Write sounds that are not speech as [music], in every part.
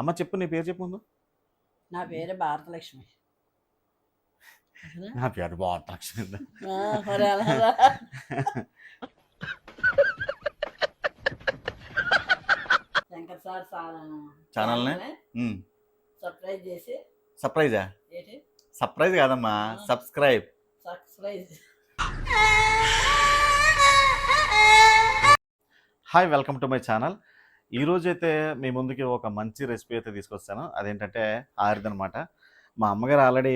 అమ్మ చెప్పు నీ పేరు చెప్పు ముందు. నా పేరు భారతలక్ష్మి. నా పేరు బాగుంది లక్ష్మి ఆ, మరి అలాగా? శంకర్ సార్ ఉమ్. సర్ప్రైజ్ చేసి. సర్ప్రైజా? సర్ప్రైజ్ కాదమ్మా subscribe. Surprise. Hi welcome to my channel. ఈరోజు అయితే మీ ముందుకి ఒక మంచి రెసిపీ అయితే తీసుకొస్తాను. అదేంటంటే ఆరిది అనమాట మా అమ్మగారు ఆల్రెడీ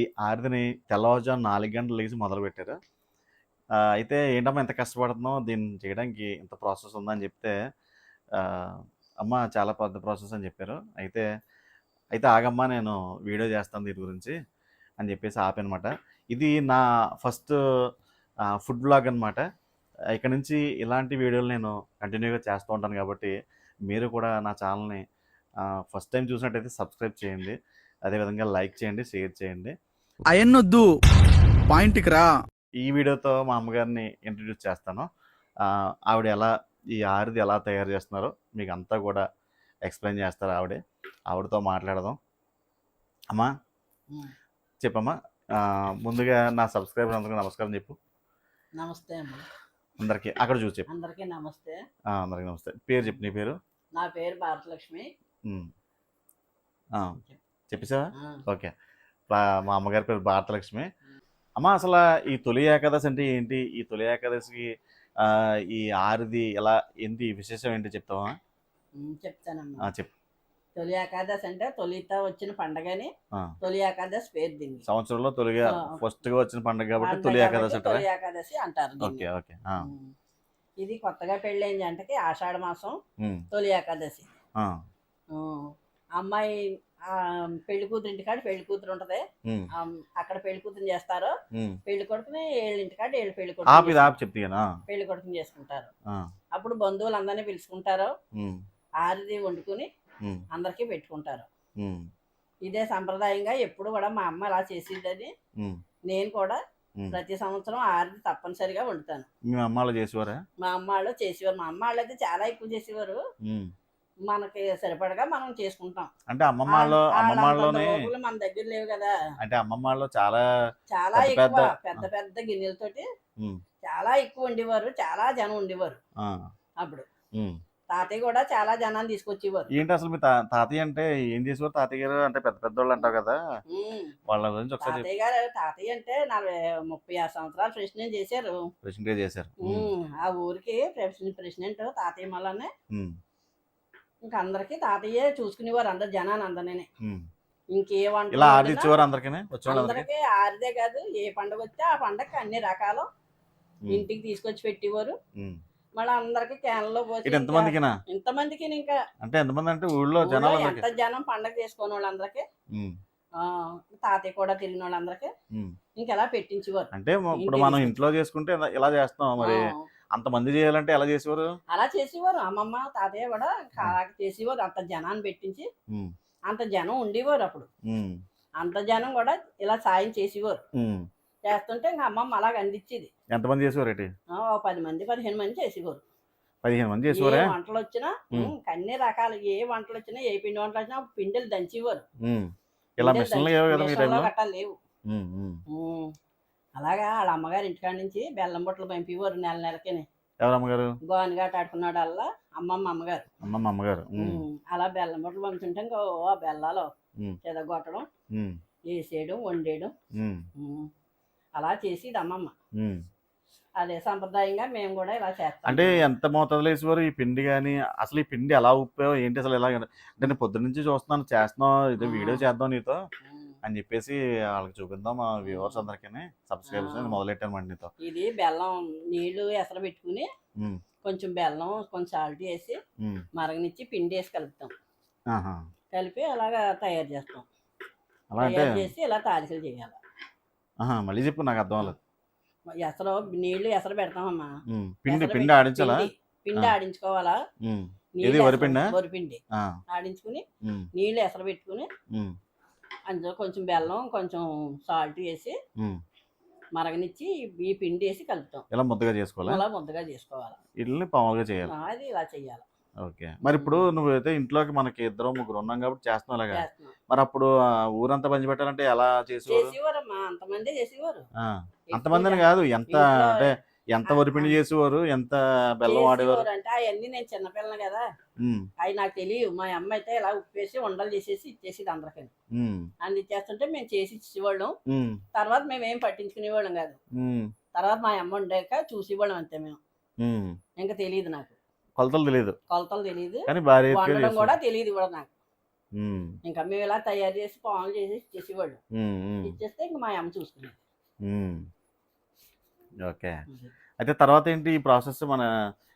ఈ ఆరిదిని తెల్లవారుజాము నాలుగు గంటలు లేచి మొదలుపెట్టారు అయితే ఏంటమ్మా ఎంత కష్టపడుతున్నావు? దీన్ని చేయడానికి ఇంత ప్రాసెస్ ఉందని చెప్తే అమ్మ చాలా పెద్ద ప్రాసెస్ అని చెప్పారు. అయితే అయితే ఆగమ్మా నేను వీడియో చేస్తాను దీని గురించి అని చెప్పేసి ఆపనమాట. ఇది నా ఫస్ట్ ఫుడ్ బ్లాగ్ అనమాట ఇక్కడ నుంచి ఇలాంటి వీడియోలు నేను కంటిన్యూగా చేస్తూ ఉంటాను కాబట్టి మీరు కూడా నా ఛానల్ని ఫస్ట్ టైం చూసినట్టయితే సబ్స్క్రైబ్ చేయండి. అదేవిధంగా లైక్ చేయండి షేర్ చేయండి. అయన్నొద్దు. పాయింట్కి రా. ఈ వీడియోతో మా అమ్మగారిని ఇంట్రడ్యూస్ చేస్తాను. ఆ, ఆవిడ ఎలా ఈ ఆరిది ఎలా తయారు చేస్తున్నారో మీకు అంతా కూడా ఎక్స్ప్లెయిన్ చేస్తారు ఆవిడే. ఆవిడతో మాట్లాడదాం. అమ్మా చెప్పమ్మా. ముందుగా నా సబ్స్క్రైబర్ అందరికీ నమస్కారం చెప్పు. నమస్తే అమ్మ. అందరికీ అక్కడ చూసి చెప్పు. అందరికీ నమస్తే. ఆ, అందరికీ నమస్తే. పేరు చెప్పు నీ పేరు? నా పేరు భారతలక్ష్మి. ఉమ్. ఆ, చెప్పేసావా? ఆ, ఓకే. మా- మా అమ్మగారి పేరు భారతలక్ష్మి. అమ్మ అసలు ఈ తొలి ఏకాదశి అంటే ఏంటి? ఈ తొలి ఏకాదశికి ఆ, ఈ ఆరిది ఎలా ఏంటి విశేషం ఏంటి చెప్తావా? ఉమ్, చెప్తానమ్మా. ఆ, చెప్పు. తొలి ఏకాదశి అంటే తొలిత వచ్చిన పండగని తొలి ఏకాదశి పేరు దీనికి. సంవత్సరంలో తొలిగా ఆ. ఫస్ట్గా వచ్చిన పండుగ కాబట్టి తొలి ఏకాదశి అంటారా? తొలి ఏకాదశి అంటారు దీన్ని. Okay okay. ఇది కొత్తగా పెళ్ళైన జంటకి ఆషాఢ మాసం తొలి ఏకాదశి. అమ్మాయి పెళ్ళి కూతురు ఇంటికాడ పెళ్ళి కూతురు ఉంటది. అక్కడ పెళ్ళి కూతురు చేస్తారు. పెళ్ళి కొడుకుని ఏళ్ళ ఇంటికాడ ఏళ్ళు పెళ్ళి కొడుకు పెళ్ళి కొడుకుని చేసుకుంటారు. అప్పుడు బంధువులు అందరినీ పిలుచుకుంటారు ఆరిది వండుకుని అందరికీ పెట్టుకుంటారు. ఇదే సంప్రదాయంగా ఎప్పుడు కూడా మా అమ్మ అలా చేసేదని నేను కూడా ప్రతి సంవత్సరం ఆరిది తప్పనిసరిగా వండుతాను. మీ అమ్మ చేసేవారా? మా అమ్మ వాళ్ళు చేసేవారు. మా అమ్మ వాళ్ళు అయితే చాలా ఎక్కువ చేసేవారు. మనకి సరిపడగా మనం చేసుకుంటాం. అంటే వాళ్ళంత మన దగ్గర లేవు కదా. అంటే చాలా చాలా ఎక్కువ పెద్ద- పెద్ద గిన్నెలతోటి చాలా ఎక్కువ ఉండేవారు చాలా జనం ఉండేవారు అప్పుడు. తాతయ్య కూడా చాలా జనాన్ని తీసుకొచ్చేవారు. ఏంటి అసలు మీ తా- తాతయ్య అంటే ఏం చేసేవారు? తాతయ్య గారు అంటే పెద్ద పెద్దోళ్ళు అంటావు కదా. ఉమ్. వాళ్ళ గురించి ఒకసారి తాతయ్య గారు తాతయ్య అంటే నలభై ముప్పై ఆరు సంవత్సరాలు ప్రెసిడెంట్ చేశారు. ప్రెసిడెంట్ చేశారు. ఉమ్, ఉమ్, ఆ ఊరికి ప్రెసిడెంట్ ప్రెసిడెంట్ తాతయ్య మళ్ళనే ఉమ్, ఇంకా అందరికి తాతయ్యే చూసుకునేవారు అందరు జనాన్ని అందరినీ ఉమ్. ఇంకే వంట ఇలా ఆర్డర్ వండినా ఇచ్చేవారు అందరికీ? వచ్చేవాళ్ళందరికీ అందరికి ఆరిదే కాదు ఏ పండుగ వస్తే ఆ పండగకి అన్ని రకాలు ఉమ్, ఇంటికి తీసుకొచ్చి పెట్టేవారు. ఉమ్. మళ్ళీ అందరికి క్యాన్లో పోసి ఇటు ఎంతమందికినా ఇంతమందికి ఇంకా. అంటే ఎంతమంది అంటే ఊళ్ళో జనాలు ఎంత జనం పండగ చేసుకునే వాళ్ళందరికి? ఆ, తాతయ్య కూడా తిరిగిన వాళ్ళందరికి? ఇంకెలా పెట్టించేవారు? అంటే ఇప్పుడు మనం. ఇంట్లో చేసుకుంటే ఇలా- చేస్తాం మరి? ఆ, అంతమంది చేయాలంటే ఎలా చేసేవారు? అలా చేసేవారు. అమ్మమ్మ తాతయ్య కూడా చేసేవారు. అంత జనాన్ని పెట్టించి అంత జనం ఉండేవారు అప్పుడు. అంత జనం కూడా ఇలా సాయం చేసేవారు. చేస్తుంటే ఇంకా అమ్మమ్మ అలాగ అందించేది ఎంతమంది చేసేవారు ఏంటి ఆ, ఓ పది మంది పదిహేను మంది చేసేవారు. పదిహేను మంది ఏ చేసేవారా వంటలు వచ్చినా ఉమ్. ఉమ్, అన్ని రకాలు ఏ వంటలు వచ్చినా ఏ పిండి వంటలు వచ్చినా పిండిలు దంచేవారు. ఉమ్. ఇలా పిండిలు మిషన్లు దంచి- లేవు కదా మీ మిషన్లో టైంలో? గట్టా లేవు. ఉమ్, ఉమ్. ఉమ్. అలాగా వాళ్ళ అమ్మగారి ఇంటికాడ నుంచి బెల్లం బొట్టలు పంపేవారు నెల నెలకి ఎవరు అమ్మగారు గోనగాట ఆడుకున్నాడు అల్లా అమ్మమ్మ అమ్మగారు. అమ్మమ్మ అమ్మగారు. ఉమ్, ఉమ్. అలా బెల్లం బొట్టలు పంపుతుంటే ఇంకా ఓ ఆ బెల్లాలు ఉమ్, చెదగొట్టడం ఉమ్, వేసేయడం వండేయడం. ఉమ్, ఉమ్. అలా చేసేది అమ్మమ్మ. అదే సంప్రదాయంగా మేము కూడా ఇలా చేస్తాం. అంటే ఎంత మోతాదులో వేసేవారు ఈ పిండి కానీ అసలు ఈ పిండి ఎలా ఉప్పావు ఏంటి అసలు ఎలా అంటే నేను పొద్దున్న నుంచి చూస్తున్నాను చేస్తున్నావు ఇది వీడియో చేద్దాం నీతో. అని చెప్పేసి వాళ్ళకి చూపిద్దాం మా వ్యూవర్స్ అందరికీ సబ్స్క్రైబర్స్ ఆ. మొదలెట్టాను నీతో. ఇది బెల్లం నీళ్ళు ఎసరు పెట్టుకుని కొంచెం బెల్లం కొంచెం సాల్ట్ వేసి మరగనిచ్చి పిండి వేసి కలుపుతాం. కలిపి అలాగా తయారు చేస్తాం. తయారు చేసి ఇలా తాలికలు చేయాలి. మళ్ళీ చెప్పు నాకు అర్థం అవ్వలేదు. ఎసరు నీళ్ళు ఎసరు పెడతామమ్మా. పిండి పిండి ఆడించాలా? పిండి-. ఆడించుకోవాలా? ఎసరు- వరిపిండా? వరిపిండి. ఆడించుకుని నీళ్ళు ఎసరు పెట్టుకుని అందులో కొంచెం బెల్లం కొంచెం సాల్ట్ వేసి. మరగనిచ్చి ఈ పిండి వేసి కలుపుతాం. ఇలా ముద్దగా చేసుకోవాలా? అలా ముద్దగా చేసుకోవాలి. ఇడ్లీని పాములుగా చేయాలి? అది ఇలా చెయ్యాలి ఓకే. మరి ఇప్పుడు నువ్వైతే ఇంట్లోకి మనకి ఇద్దరు ముగ్గురు ఉన్నాం కాబట్టి చేస్తున్నావు అలాగా? మరి అప్పుడు ఊరంతా పంచి పెట్టాలంటే ఎలా చేసేవారు? అంతమంది చేసేవారు. అంతమందిని కాదు ఎంత అంటే ఎంత వరిపిండి చేసేవారు ఎంత బెల్లం వాడేవారు? అంటే అవన్నీ నేను చిన్నపిల్లని కదా. అవి నాకు తెలియదు మా అమ్మ అయితే ఇలా ఉప్పేసి ఉండలు చేసేసి ఇచ్చేసేది అందరికి. అన్ని ఇచ్చేస్తుంటే మేము చేసి ఇచ్చేవాళ్ళం. తర్వాత మేము ఏం పట్టించుకునేవాళ్ళం కాదు. తర్వాత మా అమ్మ ఉండాక చూసేవాళ్ళం అంతే మేము. ఇంకా తెలియదు నాకు. కొలతలు తెలియదు కొలతలు తెలియదు కానీ భారీ వండడం కూడా తెలియదు కూడా నాకు. ఇంకా మేము ఇలా తయారు చేసి పాములు చేసి ఇచ్చేసేవాళ్ళు. ఇచ్చేస్తే ఇంకా మా అమ్మ చూసుకునేది. ఓకే. అయితే తర్వాత ఏంటి ఈ ప్రాసెస్ మన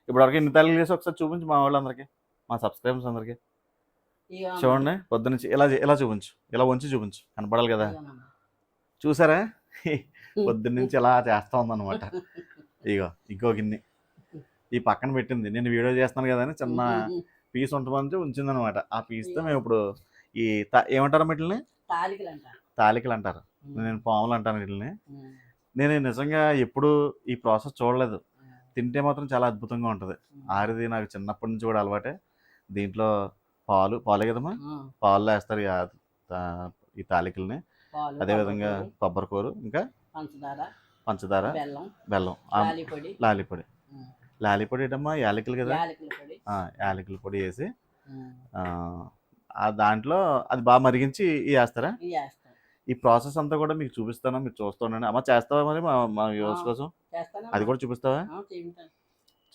ఇప్పటివరకు ఎన్ని తారీఖులు చేసి ఒకసారి చూపించు మా వాళ్ళందరికీ మా సబ్స్క్రైబర్స్ అందరికీ. చూడండి పొద్దునుంచి ఇలా ఇలా చూపించు ఇలా వంచి చూపించు కనపడాలి కదా. చూసారా? పొద్దున్నుంచి ఇలా చేస్తా ఉందన్నమాట. [laughs] ఇగో ఇంకో గిన్నె. ఈ పక్కన పెట్టింది. నేను వీడియో చేస్తున్నాను కదా అని చిన్న పీస్ ఉంటుందని ఉంచిందనమాట ఆ పీస్తో మేము ఇప్పుడు ఈ ఏమంటారు వీటిని తాలికలు అంట తాలికలు అంటారు. నేను పాములు అంటాను వీటిని నేను నిజంగా ఎప్పుడు ఈ ప్రాసెస్ చూడలేదు. తింటే మాత్రం చాలా అద్భుతంగా ఉంటుంది. ఆరిది నాకు చిన్నప్పటి నుంచి కూడా అలవాటే. దీంట్లో పాలు పాలే కదమ్మా? పాలు వేస్తారు ఈ ఆ- తా- ఈ తాలికల్ని. అదేవిధంగా కొబ్బరి, కొబ్బరికూర ఇంకా పంచదార. పంచదార బెల్లం. బెల్లం. ఆ యాలి పొడి ఏంటమ్మా? యాలకులు కదా? యాలకుల పొడి. వేసి దాంట్లో అది బాగా మరిగించి వేస్తారా ఈ ప్రాసెస్ అంతా కూడా మీకు చూపిస్తాను మీరు చూస్తుండండి అమ్మ చేస్తావా మరి మా మా వ్యూవర్స్. కోసం? అది కూడా చూపిస్తావా?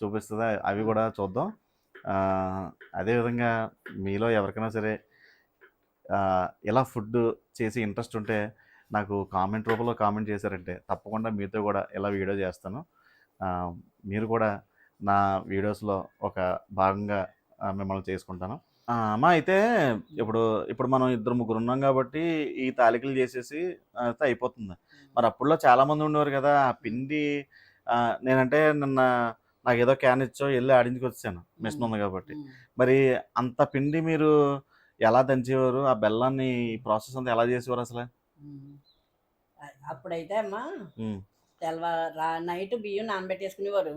చూపిస్తుందా? అవి కూడా చూద్దాం. అదేవిధంగా మీలో ఎవరికైనా సరే ఇలా ఫుడ్ చేసి ఇంట్రెస్ట్ ఉంటే నాకు కామెంట్ రూపంలో కామెంట్ చేశారంటే తప్పకుండా మీతో కూడా ఇలా వీడియో చేస్తాను. మీరు కూడా నా వీడియోస్లో ఒక భాగంగా మిమ్మల్ని చేసుకుంటాను. అమ్మా అయితే ఇప్పుడు ఇప్పుడు మనం ఇద్దరు ముగ్గురు ఉన్నాం కాబట్టి ఈ తాలికలు చేసేసి అయితే అయిపోతుంది. మరి అప్పుడులో చాలా మంది ఉండేవారు కదా ఆ పిండి నేనంటే నిన్న నాకు ఏదో క్యాన్ ఇచ్చో వెళ్ళి ఆడించుకు వచ్చాను. మిషన్ ఉంది కాబట్టి. మరి అంత పిండి మీరు ఎలా దంచేవారు? ఆ బెల్లాన్ని ప్రాసెస్ అంతా ఎలా చేసేవారు అసలు? అప్పుడైతే అమ్మా తెల్లవారు నైట్ బియ్యం నానబెట్టేసుకునేవారు.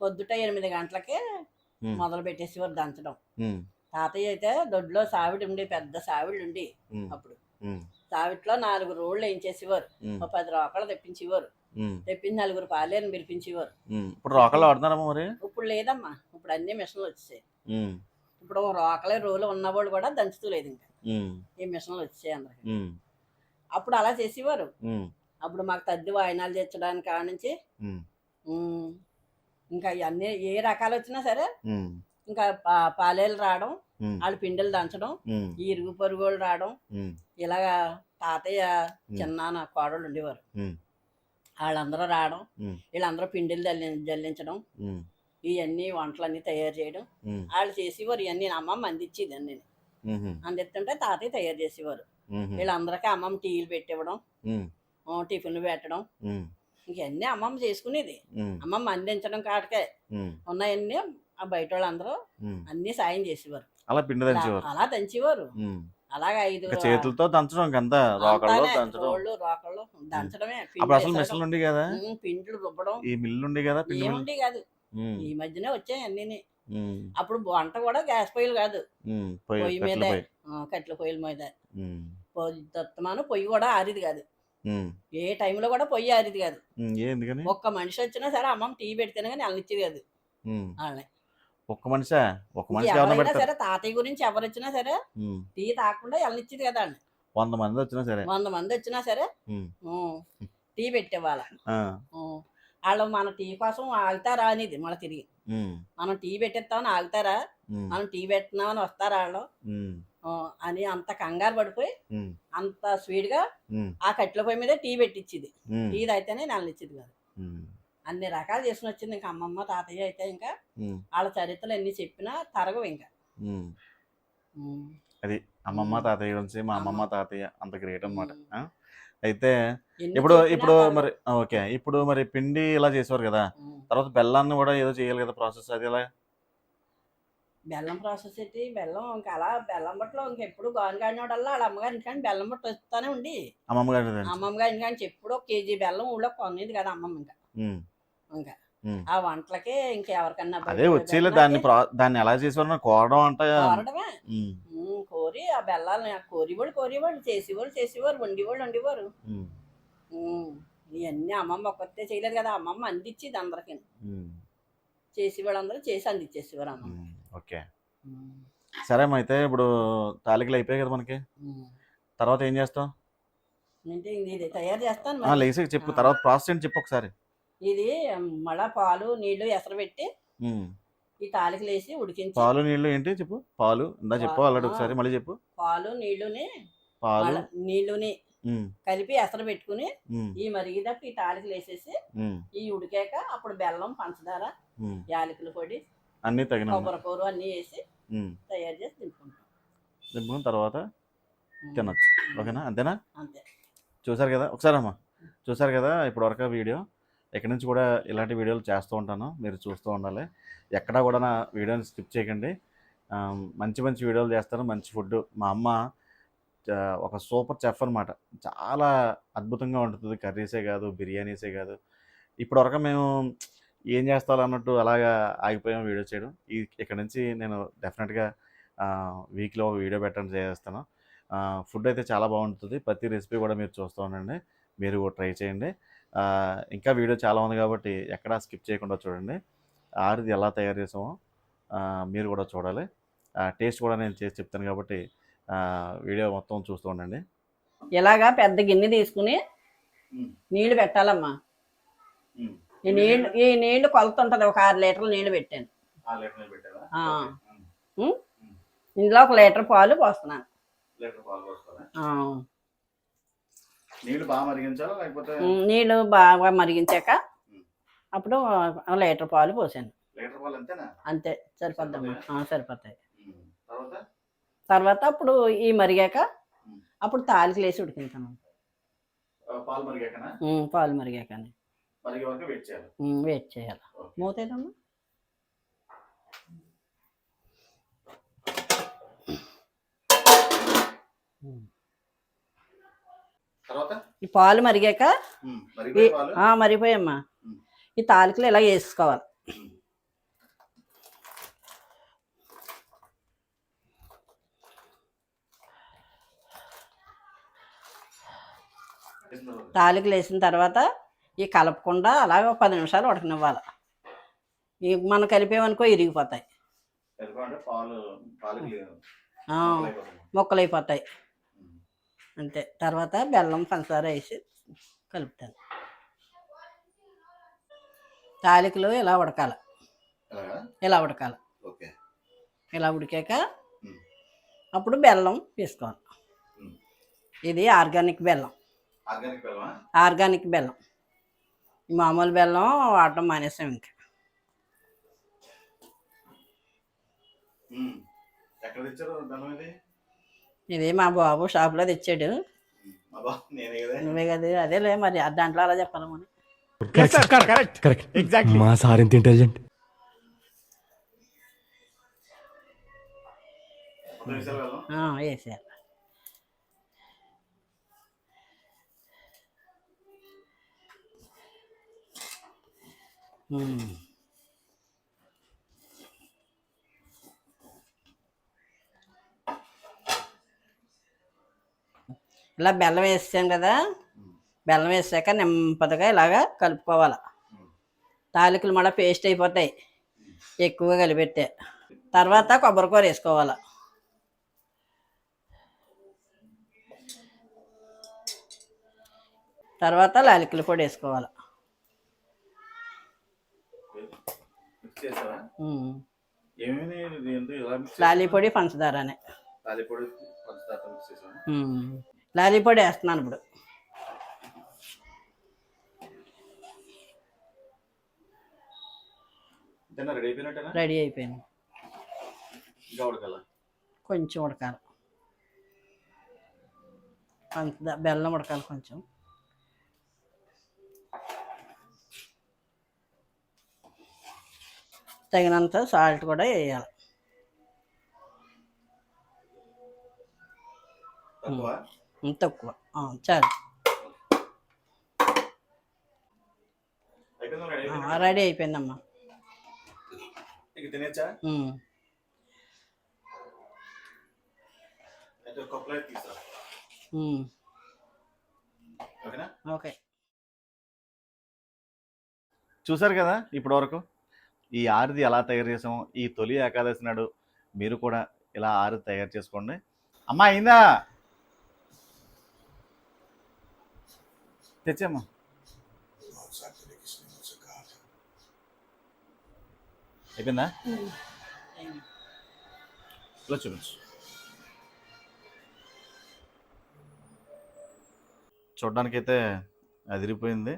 పొద్దుట ఎనిమిది గంటలకే మొదలు పెట్టేసేవారు దంచడం. తాతయ్య అయితే దొడ్లో సావిడి ఉండి పెద్ద సావిడి ఉండి అప్పుడు. సావిట్లో నాలుగు రోళ్ళు వేయించేసేవారు. ఒక పది రోకలు తెప్పించేవారు. తెప్పించి నలుగురు పాలేరు పిలిపించేవారు. ఇప్పుడు రోకళ్ళు ఆడుతున్నారమ్మా మరి? ఇప్పుడు లేదమ్మా. ఇప్పుడు అన్ని మిషన్లు వచ్చాయి. ఉమ్, ఇప్పుడు రోకలే రోలు ఉన్నవాళ్ళు కూడా దంచుతూ లేదు ఇంకా ఈ మిషన్లు వచ్చాయి అందరికి. అప్పుడు అలా చేసేవారు. అప్పుడు మాకు తద్ది వాయినాలు తెచ్చడానికి కాడ నుంచి ఇంకా అన్ని ఏ రకాలు వచ్చినా సరే ఇంకా పాలేలు రావడం వాళ్ళు పిండిలు దంచడం ఈ ఇరుగు పొరుగులు రావడం ఇలాగా తాతయ్య చిన్నాన్న కోడలు ఉండేవారు. వాళ్ళందరూ రావడం వీళ్ళందరూ పిండిలు జల్లి జల్లించడం ఇవన్నీ వంటలన్నీ తయారు చేయడం వాళ్ళు చేసేవారు ఇవన్నీ. అమ్మమ్మ అందించేది అన్ని. అందిస్తుంటే తాతయ్య తయారు చేసేవారు. వీళ్ళందరికీ అమ్మమ్మ టీలు పెట్టివ్వడం. టిఫిన్లు పెట్టడం. ఉమ్, ఇంకన్నీ అమ్మమ్మ చేసుకునేది. అమ్మమ్మ అందించడం కాటకే ఉన్నాయన్నీ ఆ బయట వాళ్ళందరూ. అన్ని సాయం చేసేవారు. అలా పిండి దంచేవారు? అలా దంచేవారు. అలాగా ఐదు చేతులతో దంచడం రోళ్ళు రోకళ్ళు దంచడమే. పిండి అప్పుడు అసలు మిషన్లు ఉండి కదా? పిండ్లు రుబ్బడం. ఈ మిల్లు ఉండి కదా పిండి ఏముండి కాదు. ఈ మధ్యనే వచ్చాయి అన్ని అప్పుడు వంట కూడా గ్యాస్ పొయ్యిలు కాదు. పొయ్యి మీదే. కట్టెల పొయ్యిల మీద. పొయ్యి కూడా ఆరిది కాదు. ఏ టైంలో కూడా పొయ్యి ఆరిది కాదు. ఒక్క మనిషి వచ్చినా సరే అమ్మమ్మ టీ పెడితేనే కానీ వాళ్ళనిచ్చేది కాదు. వాళ్ళని. ఒక్క మనిషా? ఒక్క మనిషి సరే తాతయ్య గురించి ఎవరు వచ్చినా సరే టీ తాగకుండా వెళ్ళనిచ్చేది కదా వాళ్ళని. వంద మంది వచ్చినా సరే? వంద మంది వచ్చినా సరే టీ పెట్టేవాళ్ళ. వాళ్ళు మన టీ కోసం ఆగుతారా అనేది మళ్ళీ తిరిగి. మనం టీ పెట్టేస్తామని ఆగుతారా? మనం టీ పెట్టినామని వస్తారా వాళ్ళు? అని అంత కంగారు పడిపోయి అంత స్వీట్గా ఉమ్, ఆ కట్టెల పొయ్యి మీద టీ పెట్టించింది టీ అయితేనే నెలలు ఇచ్చింది కాదు అన్ని రకాలు చేసుకుని వచ్చింది ఇంకా అమ్మమ్మ తాతయ్య అయితే ఇంకా వాళ్ళ చరిత్రలు ఎన్ని చెప్పినా తరగవు ఇంకా. అది అమ్మమ్మ. తాతయ్య గురించి మా అమ్మమ్మ అమ్మ. తాతయ్య అంత గ్రేట్. ఆ? అయితే ఇప్పుడు ఇప్పుడు. మరి ఓకే ఇప్పుడు మరి పిండి ఇలా చేసేవారు కదా. తర్వాత బెల్లాన్ని కూడా ఏదో చేయాలి కదా ప్రాసెస్ అది ఎలా బెల్లం ప్రాసెస్ ఏంటి? బెల్లం ఇంకా అలా బెల్లం బట్టలో ఇంకెప్పుడు గాను కాడినోడల్లా వాళ్ళ అమ్మగారి ఇంటికాని బెల్లం బట్ట వస్తానే ఉండి. అమ్మమ్మ గారి అమ్మమ్మ గారి ఇంటికాని ఎప్పుడో కేజీ బెల్లం ఊళ్ళో కొనేది కదా అమ్మమ్మ ఇంకా. ఇంకా. ఆ వంటలకి ఇంకెవరికన్నా అదే వచ్చేలే దాన్ని దాన్ని ఎలా చేసేవారు కోరడం అంటే కోరడమే. కోరి ఆ బెల్లాలని కోరివాళ్ళు కోరివాళ్ళు చేసేవాళ్ళు చేసేవారు వండివాళ్ళు వండేవారు. ఇవన్నీ అమ్మమ్మ ఒక్కతే చేయలేదు కదా. అమ్మమ్మ అందించేది అందరికి. చేసేవాళ్ళు అందరూ చేసి అందించేసేవారు అమ్మ ఉమ్, ఓకే. సరే అయితే ఇప్పుడు తాలికలు అయిపోయాయి కదా మనకి. తర్వాత ఏం చేస్తాం తయారు చేస్తాను. లేచి చెప్పు తర్వాత ప్రాసెస్ ఏంటి చెప్పు ఒకసారి. ఇది మళ్ళా పాలు నీళ్ళు ఎసరు పెట్టి. ఈ తాలికలు వేసి ఉడికించి పాలు నీళ్ళు ఏంటి చెప్పు? పాలు. ఇందా చెప్పు ఆ. ఒకసారి మళ్ళీ చెప్పు. పాలు నీళ్ళుని పాలు. నీళ్ళుని కలిపి ఎసరు పెట్టుకుని ఈ మరిగిదాకా ఈ తాలికలు వేసేసి ఈ ఉడికాక అప్పుడు బెల్లం పంచదార. యాలకుల పొడి అన్నీ తగిన కొబ్బరి కూర అన్నీ వేసి తయారు చేసి తింటుకుంటాం దింపుకున్న తర్వాత తినొచ్చు. ఓకేనా? అంతేనా? అంతే. చూసారు కదా? ఒకసారి అమ్మా. చూసారు కదా ఇప్పుడు వరకు వీడియో? ఎక్కడి నుంచి కూడా ఇలాంటి వీడియోలు చేస్తూ ఉంటాను. మీరు చూస్తూ ఉండాలి. ఎక్కడా కూడా నా వీడియోని స్కిప్ చేయకండి. మంచి మంచి వీడియోలు చేస్తాను మంచి ఫుడ్. మా అమ్మ ఒక సూపర్ చెఫ్ అనమాట చాలా అద్భుతంగా ఉంటుంది కర్రీసే కాదు బిర్యానీసే కాదు. ఇప్పటి వరకు మేము ఏం చేస్తాం అన్నట్టు అలాగా ఆగిపోయాం వీడియో చేయడం. ఈ ఇక్కడ నుంచి నేను డెఫినెట్గా వీక్లో ఒక వీడియో పెట్టడం చేస్తాను. ఫుడ్ అయితే చాలా బాగుంటుంది. ప్రతి రెసిపీ కూడా మీరు చూస్తూ ఉండండి. మీరు కూడా ట్రై చేయండి. ఆ, ఇంకా వీడియో చాలా ఉంది కాబట్టి ఎక్కడా స్కిప్ చేయకుండా చూడండి. ఆరిది ఎలా తయారు చేసామో ఆ, మీరు కూడా చూడాలి. టేస్ట్ కూడా నేను చేసి చెప్తాను కాబట్టి ఆ, వీడియో మొత్తం చూస్తూ ఉండండి. ఇలాగా పెద్ద గిన్నె తీసుకుని నీళ్ళు పెట్టాలమ్మా. ఈ నీళ్ళు ఈ నీళ్ళు కొలత ఉంటుంది ఒక ఆరు లీటర్ల నీళ్ళు పెట్టాను. ఆ. ఇందులో ఒక లీటర్ పాలు పోస్తున్నాను. ఆ. నీళ్ళు బాగా మరిగించాలా లేకపోతే? ఉమ్, నీళ్ళు బాగా మరిగించాక అప్పుడు ఒక లీటర్ పాలు పోసాను. లీటర్ పాలు అంతేనా? అంతే. సరిపోద్దమ్మా ఆ, సరిపోతాయి. తర్వాత? తర్వాత అప్పుడు ఈ మరిగాక. అప్పుడు తాలికలు వేసి ఉడికించాను పాలు మరిగాకనా? పాలు మరిగాకని. వరకు వెయిట్ చేయాలి. వెయిట్ చేయాలి. మూతేదమ్మా? తర్వాత? ఈ పాలు మరిగాక? మరిగిపోయమ్మా. ఈ తాలికలు ఇలా వేసుకోవాలి? తాలికలు వేసిన తర్వాత ఈ కలపకుండా అలాగే పది నిమిషాలు ఉడకనివ్వాలి. ఈ మనం కలిపేమనుకో ఇరిగిపోతాయి. ఎందుకంటే పాలు పాలకి ఆ, ముక్కలు అయిపోతాయి అంతే. తర్వాత బెల్లం పంచదార వేసి కలుపుతాను. తాలికలు ఇలా ఉడకాలి. ఇలా ఉడకాలి. ఇలా ఉడికాక. అప్పుడు బెల్లం వేసుకోవాలి. ఉమ్. ఇది ఆర్గానిక్ బెల్లం. ఆర్గానిక్ బెల్లం. మామూలు బెల్లం వాడటం మానేసాం ఇంకా. ఇది? మా బాబు షాప్లో తెచ్చాడు. నువ్వే కదా. అదేలే మరి దాంట్లో అలా చెప్పాలమని కరెక్ట్ కరెక్ట్ మా సార్ ఎంత ఇంటెలిజెంట్ ఒక నిమిషాలు బెల్లం ఆ, వేసేయాలి ఉమ్. ఇలా బెల్లం వేసాం కదా. బెల్లం వేసాక నింపదగా ఇలాగా కలుపుకోవాలి. తాలికలు మళ్ళీ పేస్ట్ అయిపోతాయి. ఎక్కువగా కలిపెట్టే. తర్వాత కొబ్బరికూర వేసుకోవాలి. తర్వాత లాలికలు కూడా వేసుకోవాలి. మిక్స్ చేసావా? ఉమ్. ఏమేమి ఇది ఏంటి ఇలా మిక్స్ లాలి పొడి పంచదారనే. తాలిపొడి పంచదార మిక్స్ చేసావా? ఉమ్. లాలి పొడి వేస్తున్నాను ఇప్పుడు. రెడీ అయిపోయింది కొంచెం ఉడకాలి. పంచదార బెల్లం ఉడకాలి కొంచెం. తగినంత సాల్ట్ కూడా వేయాలి. తక్కువ? చాలు. రెడీ అయిపోయిందమ్మా. ఓకే. చూసారు కదా ఇప్పటి వరకు ఈ ఆరిది ఎలా తయారు చేసాము ఈ తొలి ఏకాదశి నాడు మీరు కూడా ఇలా ఆరిది తయారు చేసుకోండి. అమ్మా అయిందా? తెచ్చామ్మా అయిపోయిందా? ఇలా చూపించు. చూడడానికైతే అదిరిపోయింది.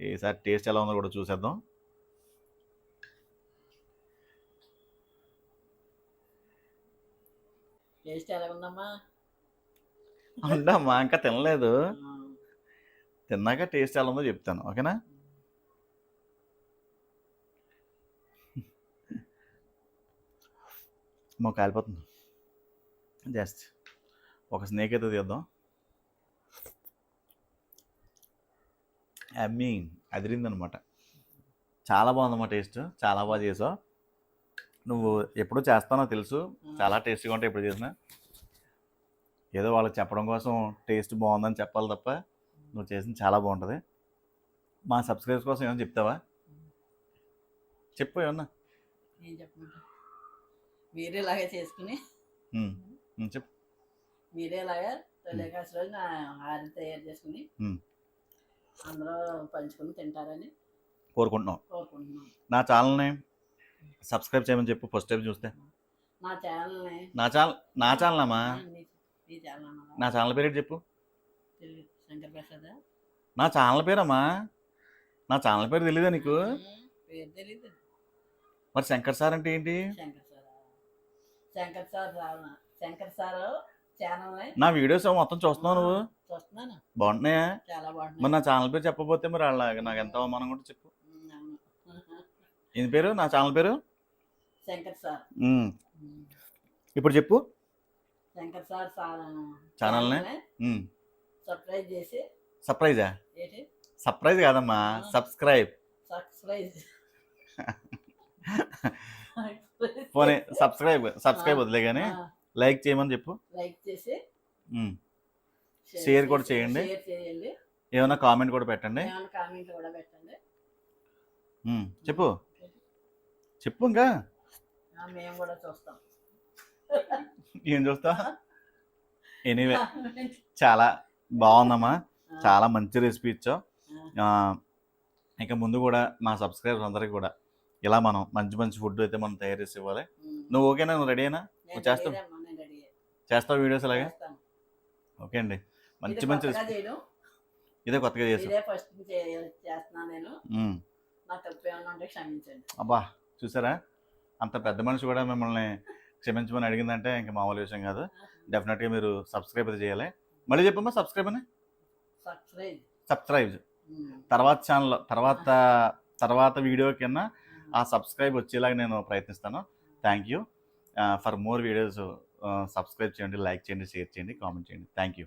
ఈసారి టేస్ట్ ఎలా ఉందో కూడా చూసేద్దాం. టేస్ట్ ఎలా ఉందమ్మా ఉండమ్మా ఇంకా తినలేదు. తిన్నాక టేస్ట్ ఎలా ఉందో చెప్తాను ఓకేనా? మా కాలిపోతుంది జస్ట్ ఒక స్నేక్ అయితే తీద్దాం. అమ్మీ అదిరిందనమాట. చాలా బాగుందమ్మా టేస్ట్ చాలా బాగా చేసావు. నువ్వు ఎప్పుడు చేస్తానో తెలుసు. చాలా టేస్టీగా ఉంటాయి ఎప్పుడు చేసినా. ఏదో వాళ్ళకి చెప్పడం కోసం టేస్ట్ బాగుందని చెప్పాలి తప్ప నువ్వు చేసింది చాలా బాగుంటుంది. మా సబ్స్క్రైబర్స్ కోసం ఏమైనా చెప్తావా? చెప్పు ఏమన్నా. ఏం చెప్పమంటారు మీరే ఇలాగే చేసుకుని చెప్పు. మీరే ఇలాగా రోజు నా తయారు చేసుకుని. అందరూ పంచుకుని తింటారని కోరుకుంటున్నాం. కోరుకుంటున్నాను నా ఛానల్ని సబ్స్క్రైబ్ చేయమని చెప్పు ఫస్ట్ టైం చూస్తే. నా ఛానల్ని. నా ఛానల్ నా ఛానల్ అమ్మా నీ ఛానల్ ఛానల్ పేరు చెప్పు? నా ఛానల్ పేరమ్మా? నా ఛానల్ పేరు తెలీదా నీకు? మరి శంకర్ సార్ అంటే ఏంటి? శంకర్ సార్? శంకర్ సార్ నా వీడియోస్ మొత్తం చూస్తున్నావు నువ్వు? చూస్తున్నాను. బాగుంటున్నాయా? మరి నా ఛానల్ పేరు చెప్పకపోతే మరి వాళ్ళ నాకు ఎంత అవమానం కూడా చెప్పు. ఏంటి పేరు? నా ఛానల్ పేరు? శంకర్ సార్. ఇప్పుడు చెప్పు. శంకర్ సార్ ఛానల్ని? సర్ప్రైజ్ చేసి. సర్ప్రైజా? సర్ప్రైజ్ కాదమ్మా. సబ్స్క్రైబ్. సర్ప్రైజ్. [laughs] పోనీ సబ్స్క్రైబ్ సబ్స్క్రైబ్ వదిలే కానీ లైక్ చేయమని చెప్పు. లైక్ చేసి. Share కూడా చేయండి. షేర్ ఏమైనా కామెంట్ కూడా పెట్టండి. కామెంట్ కూడా పెట్టండి. చెప్పు. చెప్పు ఇంకా ఆ, మేము కూడా చూస్తాం. ఏం చూస్తా? ఎనీవే చాలా బాగుందమ్మా. చాలా మంచి రెసిపీ ఇచ్చావు. ఇక ముందు కూడా మా సబ్స్క్రైబర్స్ అందరికి కూడా ఇలా మనం మంచి మంచి ఫుడ్ అయితే మనం తయారు చేసి ఇవ్వాలి. నువ్వు ఓకేనా నువ్వు రెడీనా. రెడీ అమ్మా, నేను రెడీ చేస్తావు వీడియోస్ అలాగే చేస్తాను. ఓకే అండి. మంచి మంచి రెసిపీ ఇదే కొత్తగా చేసావు. ఇదే ఫస్ట్ చేస్తున్నాను నేను. ఉమ్. నా తప్పు ఏమైనా ఉంటే క్షమించండి. అబ్బా. చూసారా? అంత పెద్ద మనిషి కూడా మిమ్మల్ని క్షమించమని అడిగిందంటే ఇంకా మామూలు విషయం కాదు. డెఫినెట్గా మీరు సబ్స్క్రైబ్ అయితే చేయాలి. మళ్ళీ చెప్పమ్మా సబ్స్క్రైబ్ అని? సబ్స్క్రైబ్ సబ్స్క్రైబ్ తర్వాత ఛానల్ తర్వాత [laughs] తర్వాత వీడియో కింద ఆ సబ్స్క్రైబ్ వచ్చేలాగా నేను ప్రయత్నిస్తాను. Thank you for more videos subscribe చేయండి లైక్ చేయండి షేర్ చేయండి కామెంట్ చేయండి. Thank you